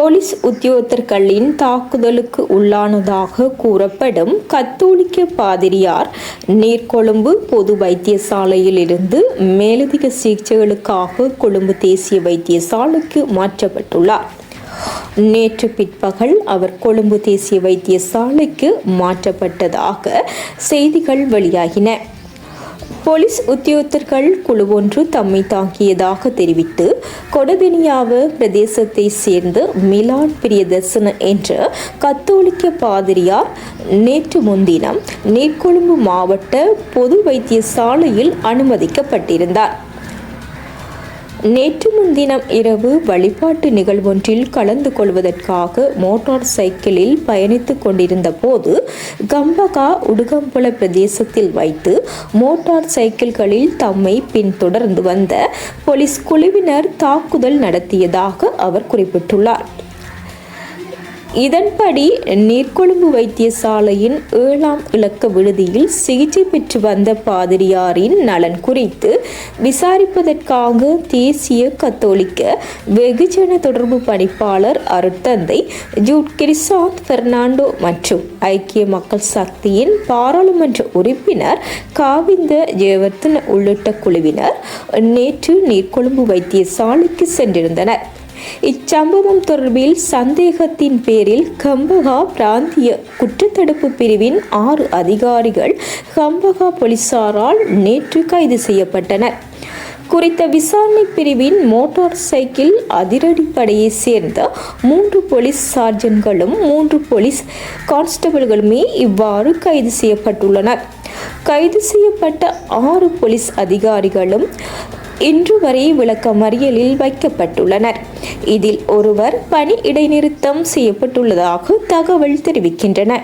Police உத்தியோகத்தர்களின் தாக்குதலுக்கு உள்ளானதாக கூறப்படும் கத்தோலிக்க பாதிரியார் நீர்கொழும்பு பொது வைத்தியசாலையில் இருந்து மேலதிக சிகிச்சைகளுக்காக கொழும்பு தேசிய வைத்தியசாலைக்கு மாற்றப்பட்டுள்ளார். நேற்று பிற்பகல் அவர் கொழும்பு தேசிய வைத்தியசாலைக்கு மாற்றப்பட்டதாக செய்திகள் வெளியாகின. போலீஸ் உத்தியோகத்தர்கள் குழு ஒன்று தம்மை தாக்கியதாக தெரிவித்து கொடபினியாவ பிரதேசத்தை சேர்ந்த மிலான் பிரியதர்சன என்ற கத்தோலிக்க பாதிரியார் நேற்று முன்தினம் நீர்கொழும்பு மாவட்ட பொது வைத்தியசாலையில் அனுமதிக்கப்பட்டிருந்தார். நேற்று முன்தினம் இரவு வழிபாட்டு நிகழ்வொன்றில் கலந்து கொள்வதற்காக மோட்டார் சைக்கிளில் பயணித்துக் கொண்டிருந்த போது கம்பகா உடுகம்புல பிரதேசத்தில் வைத்து மோட்டார் சைக்கிள்களில் தம்மை பின்தொடர்ந்து வந்த போலீஸ் குழுவினர் தாக்குதல் நடத்தியதாக அவர் குறிப்பிட்டுள்ளார். இதன்படி நீர்கொழும்பு வைத்தியசாலையின் ஏழாம் இலக்க விடுதியில் சிகிச்சை பெற்று வந்த பாதிரியாரின் நலன் குறித்து விசாரிப்பதற்காக தேசிய கத்தோலிக்க வெகுஜன தொடர்பு பணிப்பாளர் அருட்தந்தை ஜூட் கிரிசாந்த் பெர்னாண்டோ மற்றும் ஐக்கிய மக்கள் சக்தியின் பாராளுமன்ற உறுப்பினர் காவிந்த ஜெயவர்தன உள்ளிட்ட குழுவினர் நேற்று நீர்கொழும்பு வைத்தியசாலைக்கு சென்றிருந்தனர். இச்சம்பவம் தொடர்பில் சந்தேகத்தின் பேரில் கம்பகா பிராந்திய குற்றத்தடுப்பு பிரிவின் ஆறு அதிகாரிகள் கம்பகா போலீசாரால் நேற்று கைது செய்யப்பட்டனர். குறித்த விசாரணை பிரிவின் மோட்டார் சைக்கிள் அதிரடிப்படையை சேர்ந்த மூன்று போலீஸ் சார்ஜன்களும் மூன்று போலீஸ் கான்ஸ்டபிள்களுமே இவ்வாறு கைது செய்யப்பட்டுள்ளனர். கைது செய்யப்பட்ட ஆறு போலீஸ் அதிகாரிகளும் இன்று வரை விளக்கமறியலில் வைக்கப்பட்டுள்ளனர். இதில் ஒருவர் பணி இடைநிறுத்தம் செய்யப்பட்டுள்ளதாக தகவல் தெரிவிக்கின்றன